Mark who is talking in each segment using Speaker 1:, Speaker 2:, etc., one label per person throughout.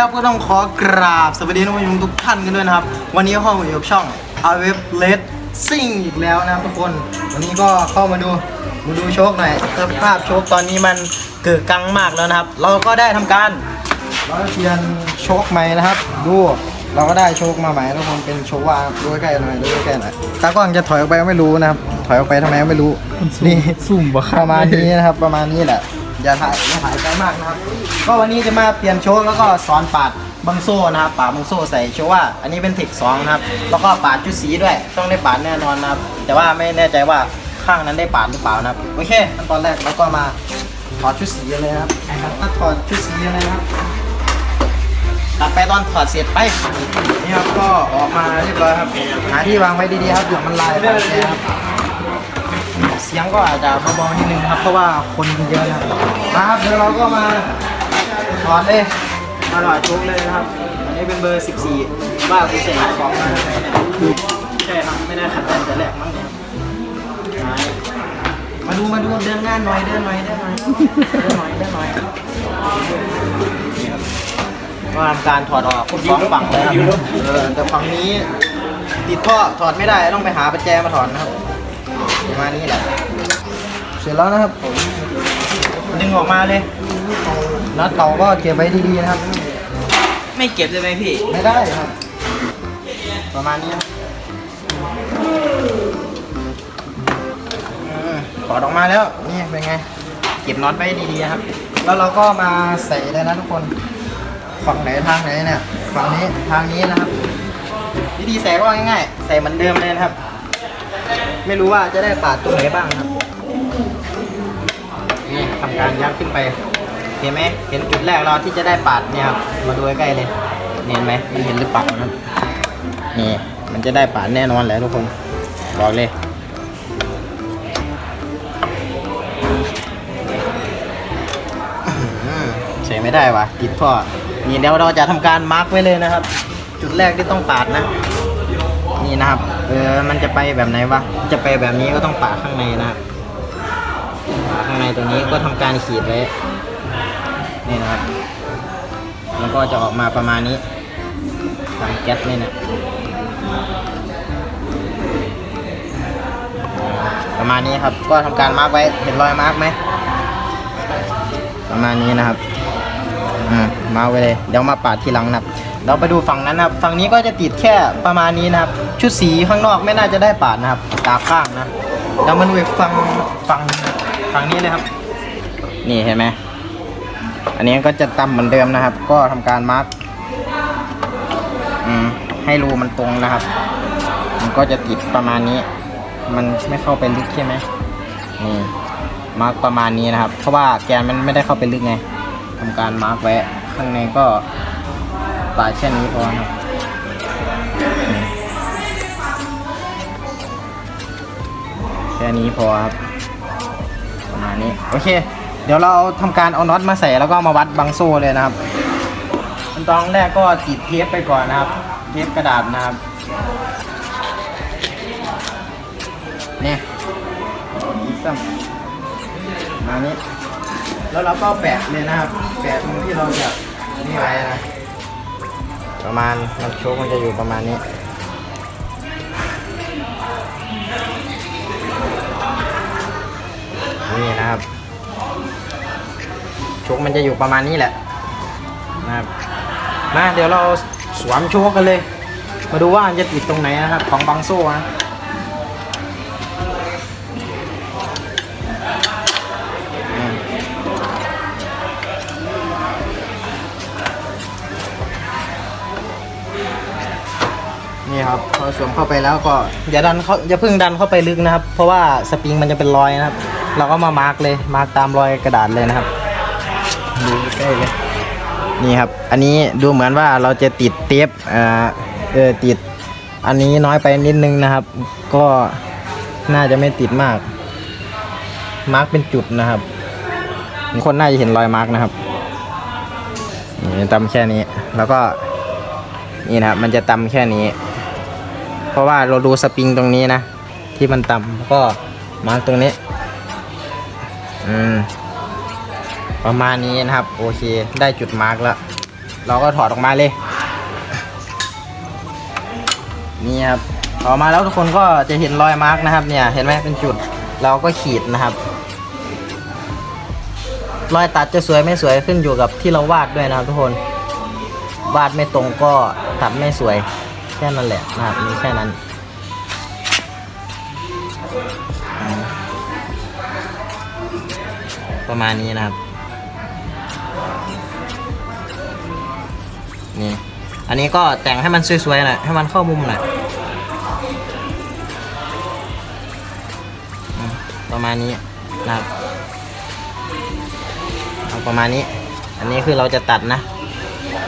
Speaker 1: เคครับก็ต้องขอกราบสวัสดีท่านผู้ชมทุกท่านกันด้วยนะครับ วันนี้เข้ามาอยู่กับช่อง a w e b l e d ซิ่งอีกแล้วนะครับทุกคน วันนี้ก็เข้ามาดูมาดูโชคหน่อยสภาพโชคตอนนี้มันเกิดกังมากแล้วนะครับ เราก็ได้ทำการร้อยเทียนโชคใหม่นะครับ ดูเราก็ได้โชคมาใหม่ทุกคนเป็นโชคว่าดูใกล้ๆหน่อยดูใกล้ๆหน่อยตากล้องจะถอยออกไปก็ไม่รู้นะครับ ถอยออกไปทำไมก็ไม่รู้นี่
Speaker 2: ซุ่มบ่ค
Speaker 1: ประมาณนี้นะครับ ประมาณนี้แหละ อย่าถ่ายอย่าถ่ายไกลมากนะครับ ก็วันนี้จะมาเปลี่ยนโชว์แล้วก็สอนปาดบังโซ่นะครับปาดบังโซ่ใส่โชว์ว่าอันนี้เป็นเทคสองนะครับ แล้วก็ปาดจุดสีด้วย ต้องได้ปาดแน่นอนนะครับ แต่ว่าไม่แน่ใจว่าข้างนั้นได้ปาดหรือเปล่านะครับ โอเคขั้นตอนแรกเราก็มาถอดชุดสีเลยครับถ้าถอดชุดสีเลยครับ ตัดไปตอนถอดเสร็จไป นี่ครับก็ออกมาเรียบร้อยครับ หาที่วางไว้ดีๆครับเดี๋ยวมันลายไปครับ สียงก็อาจจะเบาๆนิดนึงครับเพราะว่าคนเยอะนะครับมาครับเดี๋ยวเราก็มาถอดเลยมาถอดโชคเลยนะครับอันนี้เป็นเบอร์ 14 ว่ากูเสร็จสองมาใช่ครับไม่ได้ขัดแย้งแต่แรกมั้งเนี่ยมาดูมาดูเดินงานหน่อยเดินหน่อยเดินหน่อยเดินหน่อยเดินหน่อยก็ทำการถอดออกคุณสองฝั่งเลยครับเออแต่ฝั่งนี้ติดท่อถอดไม่ได้ต้องไปหาประแจมาถอดนะครับ ประมาณนี้แหละ เสร็จแล้วนะครับผมดึงออกมาเลยน็อตเก่าก็เก็บไว้ดีๆนะครับ
Speaker 2: ไม่เก็บเลยไหมพี่
Speaker 1: ไม่ได้ครับ ประมาณนี้นะอืมถอดออกมาแล้ว นี่เป็นไง เก็บน็อตไว้ดีๆนะครับ แล้วเราก็มาใส่เลยนะทุกคน ฝั่งไหนทางไหนเนี่ย ฝั่งนี้ทางนี้นะครับ วิธีใส่ก็ง่ายๆ ใส่เหมือนเดิมเลยนะครับ ไม่รู้ว่าจะได้ปาดตรงไหนบ้างครับ นี่ทำการยัดขึ้นไป เห็นไหมเห็นจุดแรกเราที่จะได้ปาดเนี่ยครับ มาดูใกล้ๆเลย เห็นไหมมันเห็นหรือเปล่านะครับนี่ มันจะได้ปาดแน่นอนแหละทุกคน บอกเลยอืมใส่ไม่ได้วะติดท่อนี่เดี๋ยวเราจะทำการมาร์กไว้เลยนะครับ จุดแรกที่ต้องปาดนะ นี่นะครับ เออ มันจะไปแบบไหนวะ จะไปแบบนี้ก็ต้องปาดข้างในนะปาข้างในตัวนี้ก็ทำการขีดไว้ นี่นะครับ มันก็จะออกมาประมาณนี้ทางแก๊สนี่นะประมาณนี้ครับ ก็ทำการมาร์กไว้ เห็นรอยมาร์กไหม ประมาณนี้นะครับอืมมาร์กไว้เลย เดี๋ยวมาปาดทีหลังนะครับ เราไปดูฝั่งนั้นนะครับ ฝั่งนี้ก็จะติดแค่ประมาณนี้นะครับ ชุดสีข้างนอกไม่น่าจะได้ปาดนะครับ ตาข้างนะเรามาดูอีกฝั่งฝั่งฝั่งนี้เลยครับ นี่เห็นไหมอันนี้ก็จะตำเหมือนเดิมนะครับ ก็ทำการมาร์กให้รูมันตรงนะครับ มันก็จะติดประมาณนี้ มันไม่เข้าไปลึกใช่ไหมนี่มาร์กประมาณนี้นะครับ เพราะว่าแกนมันไม่ได้เข้าไปลึกไงทำการมาร์กไว้ข้างในก็ ปาดแค่นี้พอครับแค่นี้พอครับประมาณนี้โอเค เดี๋ยวเราทำการเอาน็อตมาใส่แล้วก็มาวัดบังโซ่เลยนะครับขั้นตอนแรกก็ติดเทปไปก่อนนะครับ เทปกระดาษนะครับเนี่ยซ้ำมานี้ แล้วเราก็แปะเลยนะครับ แปะตรงที่เราจะนี่ไว้นะ ประมาณมันโชคมันจะอยู่ประมาณนี้นี่นะครับโชคมันจะอยู่ประมาณนี้แหละนะครับมาเดี๋ยวเราสวมโชคกันเลย มาดูว่ามันจะติดตรงไหนนะครับ ของบังโซ่นะ นี่ครับพอสวมเข้าไปแล้วก็อย่าดันเขาอย่าเพิ่งดันเข้าไปลึกนะครับ เพราะว่าสปริงมันจะเป็นรอยนะครับ เราก็มามาร์กเลยมาร์กตามรอยกระดาษเลยนะครับดูใกล้เลยนี่ครับ อันนี้ดูเหมือนว่าเราจะติดเทปเอ่อเออติด อันนี้น้อยไปนิดนึงนะครับ ก็น่าจะไม่ติดมาก มาร์กเป็นจุดนะครับ คนน่าจะเห็นรอยมาร์กนะครับนี่ตำแค่นี้แล้วก็นี่นะครับมันจะตำแค่นี้ เพราะว่าเราดูสปริงตรงนี้นะ ที่มันตำแล้วก็มาร์กตรงนี้ อืม ประมาณนี้นะครับ โอเค ได้จุดมาร์กแล้ว เราก็ถอดออกมาเลย นี่ครับออกมาแล้วทุกคนก็จะเห็นรอยมาร์กนะครับ เนี่ย เห็นไหมเป็นจุด เราก็ขีดนะครับ รอยตัดจะสวยไม่สวยขึ้นอยู่กับที่เราวาดด้วยนะครับทุกคน วาดไม่ตรงก็ตัดไม่สวย ค่นั้นแหละนะครับมีแค่นั้นประมาณนี้นะครับ นี่ อันนี้ก็แต่งให้มันสวยๆหน่อย ให้มันเข้ามุมหน่อย ประมาณนี้นะครับเอาประมาณนี้ อันนี้คือเราจะตัดนะ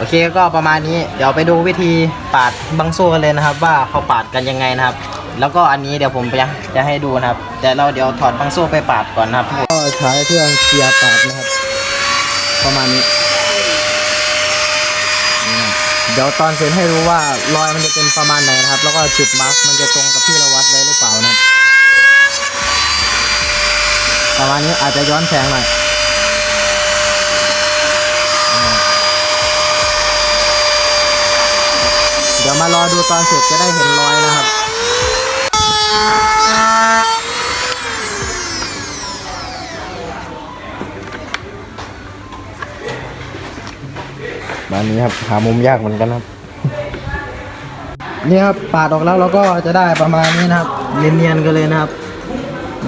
Speaker 1: โอเคก็ประมาณนี้เดี๋ยวไปดูวิธีปาดบังโซ่กันเลยนะครับ ว่าเขาปาดกันยังไงนะครับ แล้วก็อันนี้เดี๋ยวผมจะจะให้ดูนะครับ แต่เราเดี๋ยวถอดบังโซ่ไปปาดก่อนนะครับก็ใช้เครื่องเกียร์ปาดนะครับ ประมาณนี้เดี๋ยวตอนเสร็จให้รู้ว่ารอยมันจะเป็นประมาณไหนนะครับ แล้วก็จุดมาร์กมันจะตรงกับที่เราวัดไว้หรือเปล่านะประมาณนี้อาจจะย้อนแสงหน่อย เดี๋ยวมารอดูตอนเสร็จจะได้เห็นรอยนะครับ บ้านนี้ครับ หามุมยากเหมือนกันครับ นี่ครับปาดออกแล้วเราก็จะได้ประมาณนี้นะครับ เนียนๆกันเลยนะครับ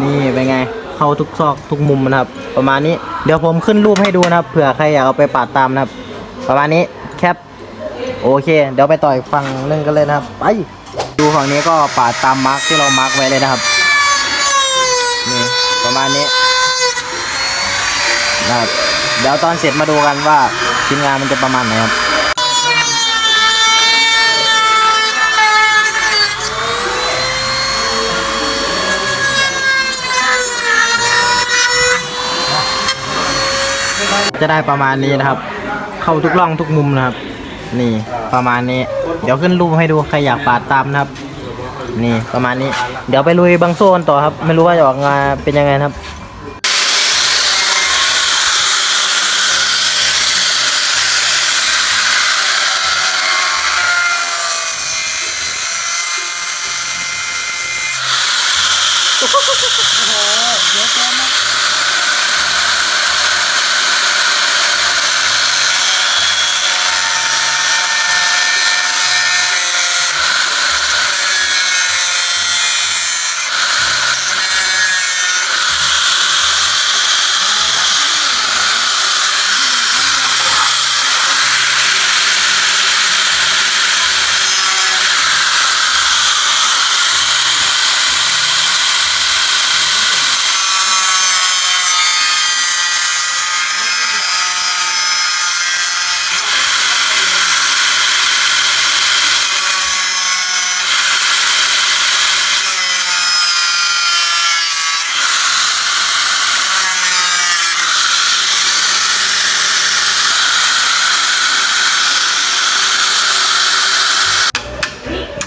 Speaker 1: นี่เป็นไง เข้าทุกซอกทุกมุมนะครับ ประมาณนี้ เดี๋ยวผมขึ้นรูปให้ดูนะครับ เผื่อใครอยากเอาไปปาดตามนะครับ ประมาณนี้แคป โอเค เดี๋ยวไปต่อยฟังเรื่งกันเลยนะครับไปดูฝั่งนี้ก็ปาดตามมาร์กที่เรามาร์กไว้เลยนะครับนี่ประมาณนี้นะครับเดี๋ยวตอนเสร็จมาดูกันว่าชิ้นงานมันจะประมาณไหนครับจะได้ประมาณนี้นะครับ เข้าทุกร่องทุกมุมนะครับ นี่ประมาณนี้ เดี๋ยวขึ้นรูปให้ดูใครอยากปาดตามนะครับ นี่ประมาณนี้ เดี๋ยวไปลุยบังโซนต่อครับ ไม่รู้ว่าจะออกมาเป็นยังไงนะครับ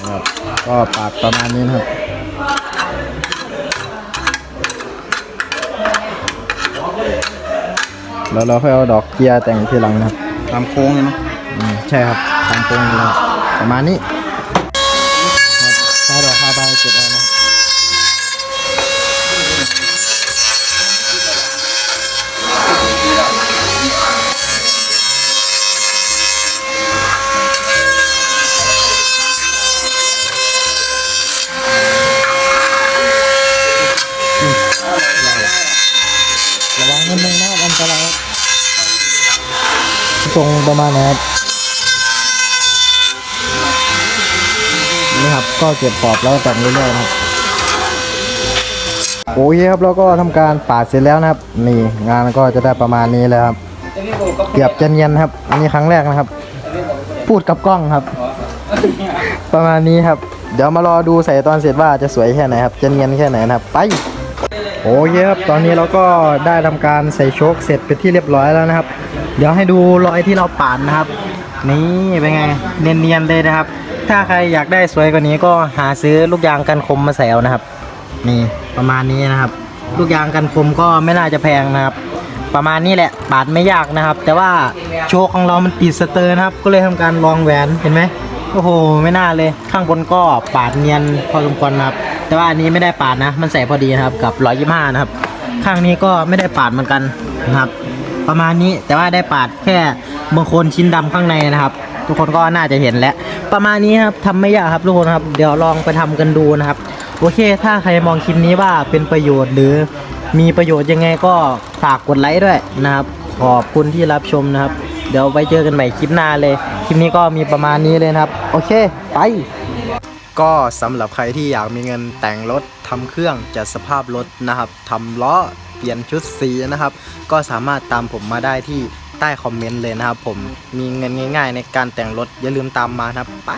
Speaker 1: ครับ ก็ปาดประมาณนี้นะครับแล้วเราค่อยเอาดอกเกียร์แต่งทีหลังนะครับ
Speaker 2: ตามโค้งเลยเนาะ
Speaker 1: อืมใช่ครับตามตรงเลยประมาณนี้ครับถ้าดอกคาบายเก็บ ตรงประมาณนะครับนี่ครับก็เก็บปอบแล้วก็แต่งเรื่อยๆครับโอเคครับเราก็ทำการปาดเสร็จแล้วนะครับ นี่งานก็จะได้ประมาณนี้แล้วครับ เกือบจะเนียนครับ อันนี้ครั้งแรกนะครับ พูดกับกล้องครับ ประมาณนี้ครับ เดี๋ยวมารอดูใส่ตอนเสร็จว่าจะสวยแค่ไหนครับ จะเนียนแค่ไหนนะครับ ไปโอเคครับ ตอนนี้เราก็ได้ทำการใส่โชคเสร็จเป็นที่เรียบร้อยแล้วนะครับ เดี๋ยวให้ดูรอยที่เราปาดนะครับ นี่เป็นไงเนียนๆเลยนะครับ ถ้าใครอยากได้สวยกว่านี้ก็หาซื้อลูกยางกันคมมาใส่เอานะครับ นี่ประมาณนี้นะครับ ลูกยางกันคมก็ไม่น่าจะแพงนะครับ ประมาณนี้แหละปาดไม่ยากนะครับ แต่ว่าโชว์ของเรามันติดสเตอร์นะครับ ก็เลยทำการลองแหวนเห็นไหมโอ้โหไม่น่าเลยข้างบนก็ปาดเนียนพอสมควรนะครับ แต่ว่าอันนี้ไม่ได้ปาดนะ มันใส่พอดีนะครับกับ125นะครับ ข้างนี้ก็ไม่ได้ปาดเหมือนกันนะครับ ประมาณนี้แต่ว่าได้ปาดแค่บางคนชิ้นดำข้างในนะครับ ทุกคนก็น่าจะเห็นแล้ว ประมาณนี้ครับทำไม่ยากครับทุกคนครับ เดี๋ยวลองไปทำกันดูนะครับ โอเค ถ้าใครมองคลิปนี้ว่าเป็นประโยชน์หรือมีประโยชน์ยังไงก็ฝากกดไลค์ด้วยนะครับ ขอบคุณที่รับชมนะครับ เดี๋ยวไปเจอกันใหม่คลิปหน้าเลย คลิปนี้ก็มีประมาณนี้เลยนะครับ โอเค ไป ก็สำหรับใครที่อยากมีเงินแต่งรถทำเครื่องจัดสภาพรถนะครับทำล้อ เปลี่ยนชุดสีนะครับ ก็สามารถตามผมมาได้ที่ใต้คอมเมนต์เลยนะครับ ผมมีเงินง่าย ๆ ในการแต่งรถอย่าลืมตามมานะครับไป